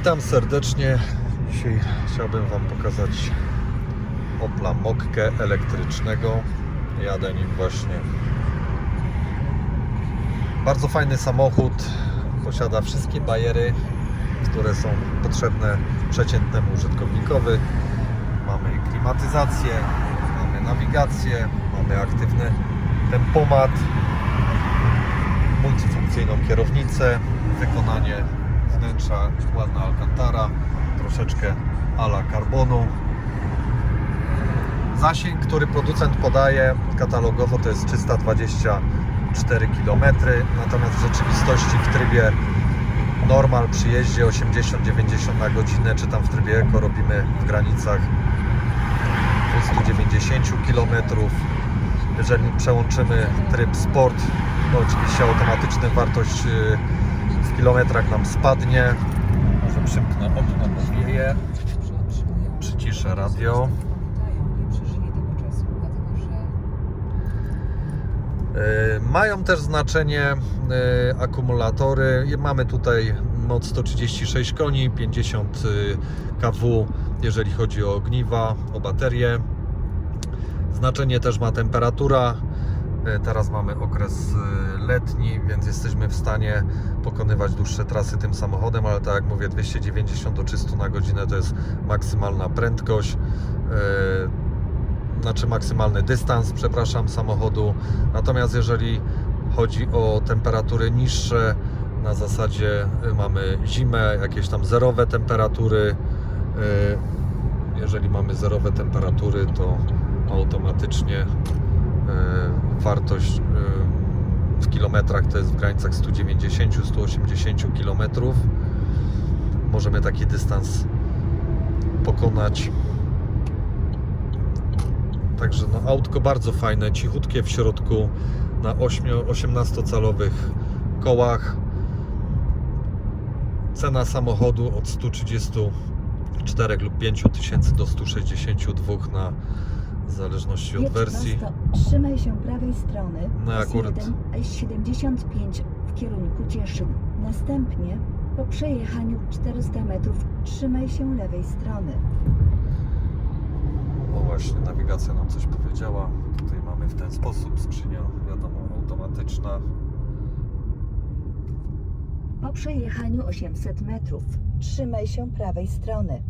Witam serdecznie. Dzisiaj chciałbym Wam pokazać Opla Mokkę elektrycznego. Jadę nim właśnie. Bardzo fajny samochód. Posiada wszystkie bajery, które są potrzebne przeciętnemu użytkownikowi. Mamy klimatyzację, mamy nawigację, mamy aktywny tempomat, multifunkcyjną kierownicę, wykonanie wnętrza ładna alcantara, troszeczkę ala carbonu. Zasięg, który producent podaje katalogowo to jest 324 km, natomiast w rzeczywistości w trybie normal przy jeździe 80-90 na godzinę, czy tam w trybie eko robimy w granicach 290 km. Jeżeli przełączymy tryb sport, to oczywiście automatycznie wartość y, w kilometrach nam spadnie. Może przymknę okno, bo wieje. Przyciszę radio. Y, Mają też znaczenie y, akumulatory. Mamy tutaj moc 136 koni, 50 y, kW, jeżeli chodzi o ogniwa, o baterie. Znaczenie też ma temperatura. E, Teraz mamy okres e, letni, więc jesteśmy w stanie pokonywać dłuższe trasy tym samochodem, ale tak jak mówię, 290 do 300 na godzinę to jest maksymalna prędkość. e, Znaczy maksymalny dystans, przepraszam, samochodu. Natomiast jeżeli chodzi o temperatury niższe, na zasadzie mamy zimę, jakieś tam zerowe temperatury. Jeżeli mamy zerowe temperatury, to automatycznie wartość e, w kilometrach to jest w granicach 190-180 km. Możemy taki dystans pokonać. Także no, autko bardzo fajne, cichutkie w środku na 18-calowych kołach. Cena samochodu od 134 lub 5 tysięcy do 162 na zależności od Jedź wersji. prosto, Trzymaj się prawej strony. No akurat- S1, S75 w kierunku Cieszyn. Następnie po przejechaniu 400 metrów trzymaj się lewej strony. O właśnie, nawigacja nam coś powiedziała. Tutaj mamy w ten sposób skrzynia, wiadomo, automatyczna. Po przejechaniu 800 metrów trzymaj się prawej strony.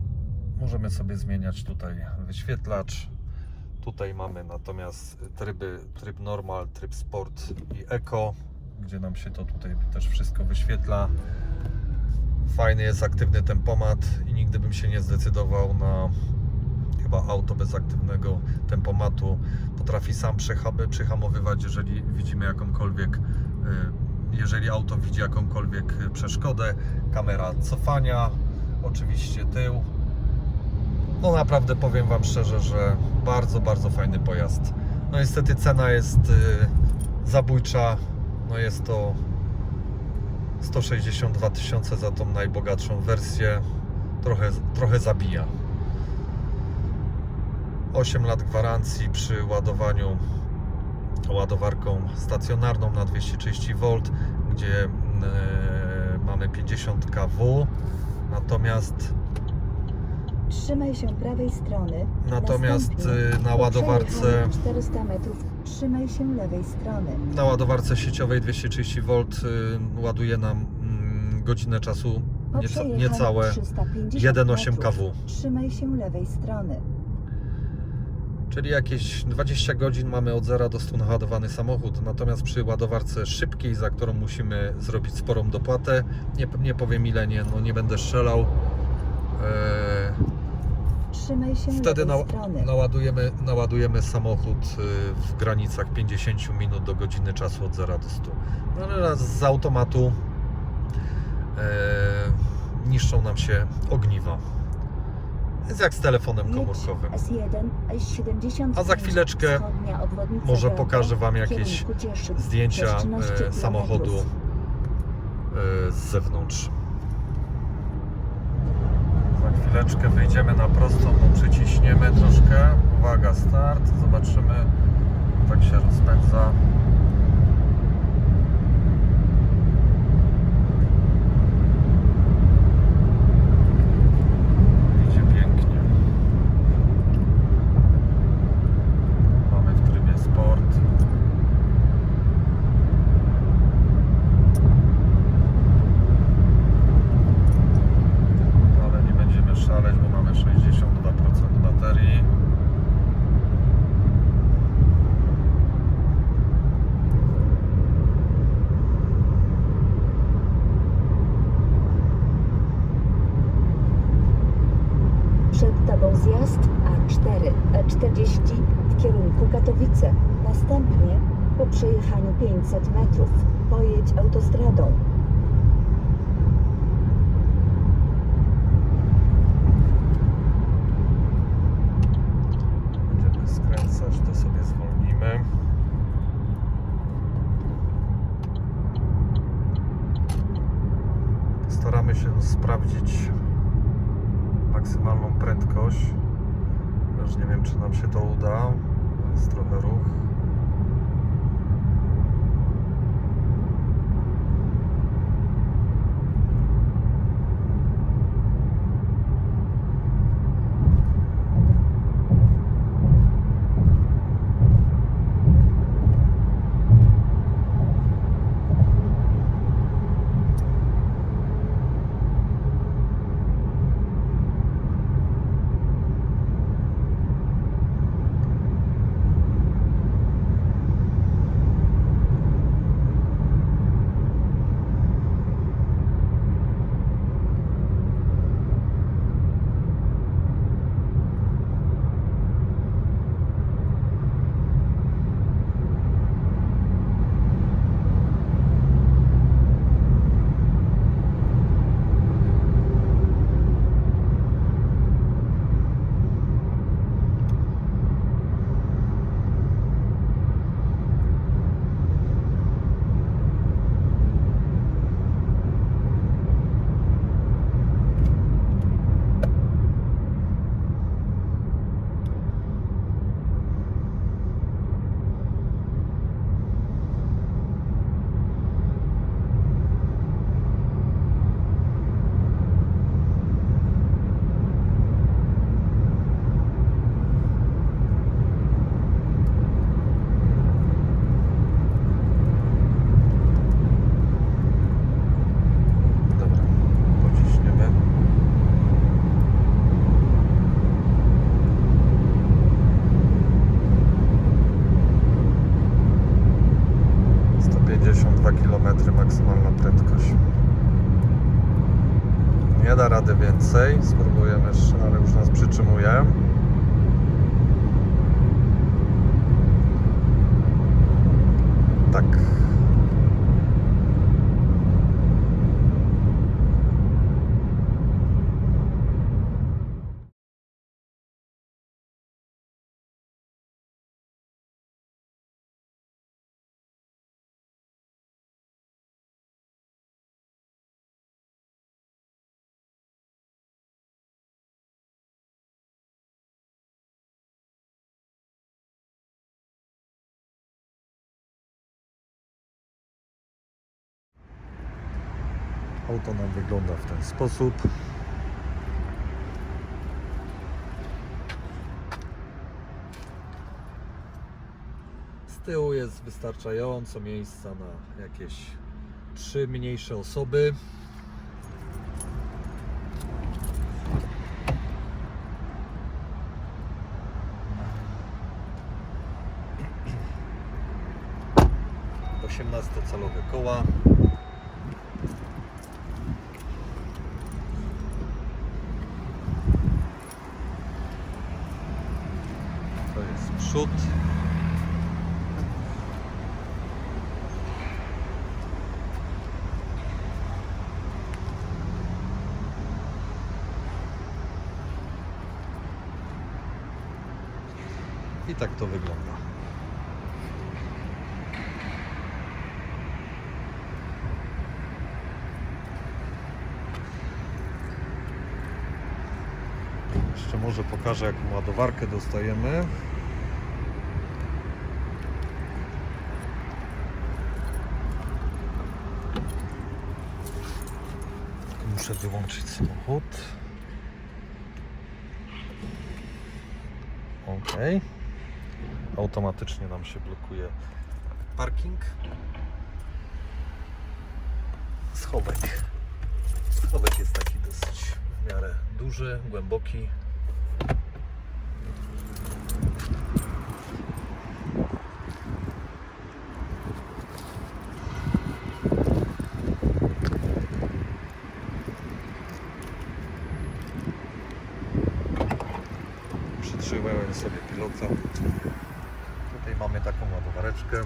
Możemy sobie zmieniać tutaj wyświetlacz. Tutaj mamy natomiast tryby, tryb normal, tryb sport i eco, gdzie nam się to tutaj też wszystko wyświetla. Fajny jest aktywny tempomat i nigdy bym się nie zdecydował na chyba auto bez aktywnego tempomatu. Potrafi sam przecha- przyhamowywać, jeżeli widzimy jakąkolwiek, y, jeżeli auto widzi jakąkolwiek przeszkodę. Kamera cofania, oczywiście tył. No naprawdę powiem Wam szczerze, że bardzo, bardzo fajny pojazd. No niestety cena jest y, zabójcza. No jest to 162 tysiące za tą najbogatszą wersję. Trochę, trochę zabija. 8 lat gwarancji przy ładowaniu ładowarką stacjonarną na 230 V, gdzie e, mamy 50 kW. Natomiast Trzymaj się prawej strony. Natomiast, Następnie y, na ładowarce- przejechaniu 400 metrów trzymaj się lewej strony. Na ładowarce sieciowej 230 V y, ładuje nam mm, godzinę czasu Po nieca, przejechaniu niecałe 350 1,8 metrów kW. Trzymaj się lewej strony. Czyli jakieś 20 godzin mamy od 0 do 100 naładowany samochód. Natomiast przy ładowarce szybkiej, za którą musimy zrobić sporą dopłatę, nie, nie powiem ile, nie, no nie będę strzelał. Eee, Trzymaj się Wtedy na, strony. naładujemy, naładujemy samochód y, w granicach 50 minut do godziny czasu od 0 do 100. No ale raz z automatu e, niszczą nam się ogniwa. Jest jak z telefonem komórkowym. S1, S75, A za chwileczkę Może pokażę Wam jakieś zdjęcia Też 13 e, samochodu e, z zewnątrz. Chwileczkę wyjdziemy na prostą, przyciśniemy troszkę. Uwaga, start. Zobaczymy. Tak się rozpędza. Rozjazd A4, E40 w kierunku Katowice. Następnie po przejechaniu 500 metrów pojedź autostradą. Będziemy skręcać, to sobie zwolnimy. Staramy się sprawdzić maksymalną prędkość. Już nie wiem, czy nam się to uda. Jest trochę ruch. 82 km maksymalna prędkość. Nie da rady więcej. Spróbujemy jeszcze, no ale już nas przytrzymuje. Tak. Auto nam wygląda w ten sposób. Z tyłu jest wystarczająco miejsca na jakieś trzy mniejsze osoby. Osiemnastocalowe koła. To przód. I tak to wygląda. Jeszcze może pokażę jaką ładowarkę dostajemy. Muszę wyłączyć samochód. Ok. Automatycznie nam się blokuje parking. Schowek. Schowek jest taki dosyć w miarę duży, głęboki. Pilota. Tutaj mamy taką ładowareczkę.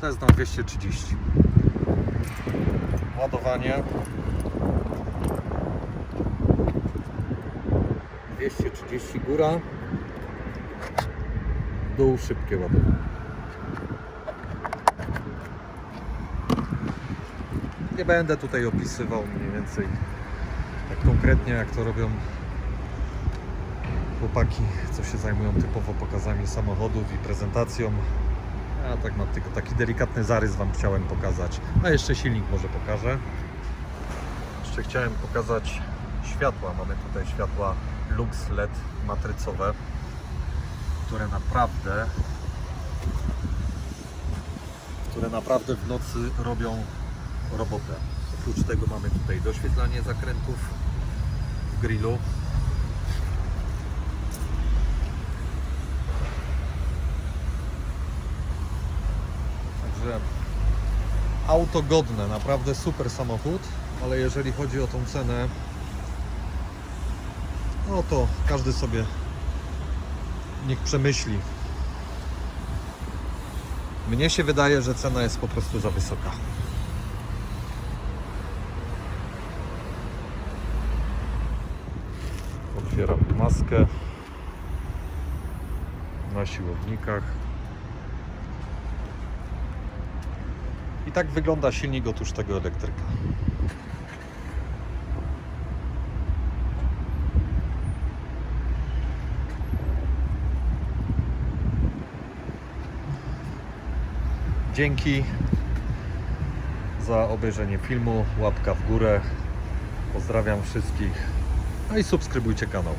To jest na 230. Ładowanie 230 góra, dół szybkie ładowanie. Nie będę tutaj opisywał mniej więcej tak konkretnie jak to robią chłopaki, co się zajmują typowo pokazami samochodów i prezentacją. Ja tak mam tylko taki delikatny zarys Wam chciałem pokazać. A jeszcze silnik może pokażę. Jeszcze chciałem pokazać światła. Mamy tutaj światła Lux LED matrycowe, które naprawdę które naprawdę w nocy robią robotę. Oprócz tego mamy tutaj doświetlanie zakrętów w grillu. Także auto godne, naprawdę super samochód, ale jeżeli chodzi o tą cenę, no to każdy sobie niech przemyśli. Mnie się wydaje, że cena jest po prostu za wysoka. Maskę na siłownikach. I tak wygląda silnik otóż tego elektryka. Dzięki za obejrzenie filmu. Łapka w górę. Pozdrawiam wszystkich. No i subskrybujcie kanał.